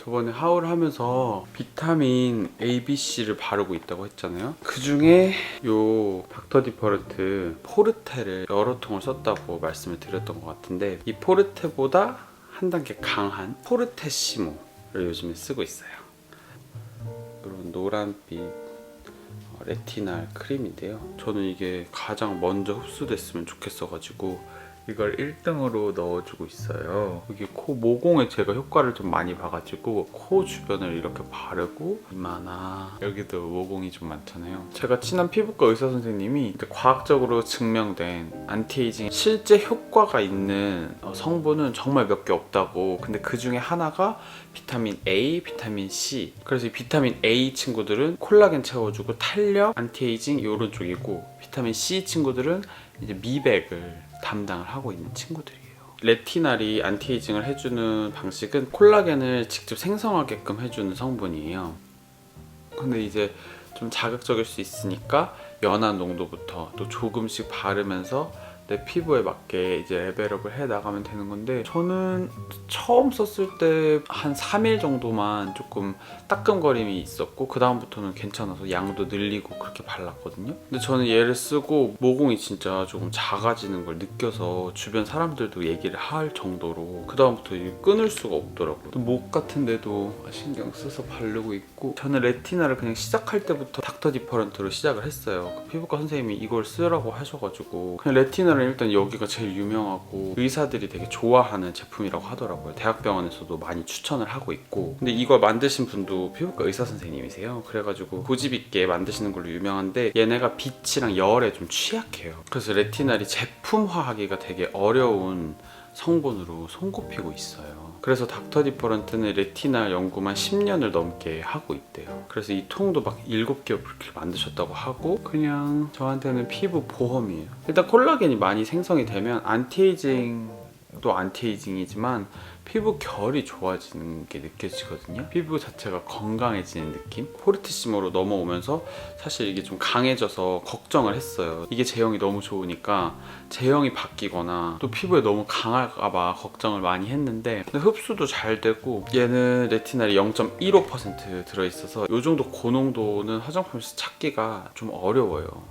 저번에 하울 하면서 비타민 A, B, C를 바르고 있다고 했잖아요. 그 중에 요 닥터 디퍼런트 포르테를 여러 통을 썼다고 말씀을 드렸던 것 같은데 이 포르테보다 한 단계 강한 포르테시모를 요즘에 쓰고 있어요. 이런 노란빛 어, 레티날 크림인데요. 저는 이게 가장 먼저 흡수됐으면 좋겠어 가지고 이걸 1등으로 넣어주고 있어요. 여기 코 모공에 제가 효과를 좀 많이 봐가지고 코 주변을 이렇게 바르고 이마나 여기도 모공이 좀 많잖아요. 제가 친한 피부과 의사 선생님이 과학적으로 증명된 안티에이징 실제 효과가 있는 어, 성분은 정말 몇 개 없다고. 근데 그 중에 하나가 비타민 A, 비타민 C. 그래서 이 비타민 A 친구들은 콜라겐 채워주고 탄력, 안티에이징 이런 쪽이고 비타민 C 친구들은 이제 미백을 담당을 하고 있는 친구들이에요. 레티날이 안티에이징을 해주는 방식은 콜라겐을 직접 생성하게끔 해주는 성분이에요. 근데 이제 좀 자극적일 수 있으니까 연한 농도부터 또 조금씩 바르면서 내 피부에 맞게 이제 레벨업을 해 나가면 되는 건데 저는 처음 썼을 때 한 3일 정도만 조금 따끔거림이 있었고 그 다음부터는 괜찮아서 양도 늘리고 그렇게 발랐거든요. 근데 저는 얘를 쓰고 모공이 진짜 조금 작아지는 걸 느껴서 주변 사람들도 얘기를 할 정도로 그 다음부터 끊을 수가 없더라고요. 또목 같은 데도 신경 써서 바르고 있고 저는 레티나를 그냥 시작할 때부터 닥터 디퍼런트로 시작을 했어요. 그 피부과 선생님이 이걸 쓰라고 하셔가지고 그냥 레티나 는 일단 여기가 제일 유명하고 의사들이 되게 좋아하는 제품이라고 하더라고요. 대학병원에서도 많이 추천을 하고 있고 근데 이걸 만드신 분도 피부과 의사 선생님이세요. 그래가지고 고집 있게 만드시는 걸로 유명한데 얘네가 빛이랑 열에 좀 취약해요. 그래서 레티날이 제품화하기가 되게 어려운 성분으로 손꼽히고 있어요. 그래서 닥터 디퍼런트는 레티나 연구만 10년을 넘게 하고 있대요. 그래서 이 통도 막 7개 그렇게 만드셨다고 하고 그냥 저한테는 피부 보험이에요. 일단 콜라겐이 많이 생성이 되면 안티에이징 도 안티에이징이지만 피부 결이 좋아지는 게 느껴지거든요. 피부 자체가 건강해지는 느낌? 포르티시모로 넘어오면서 사실 이게 좀 강해져서 걱정을 했어요. 이게 제형이 너무 좋으니까 제형이 바뀌거나 또 피부에 너무 강할까봐 걱정을 많이 했는데 흡수도 잘 되고 얘는 레티날이 0.15% 들어있어서 이 정도 고농도는 화장품에서 찾기가 좀 어려워요.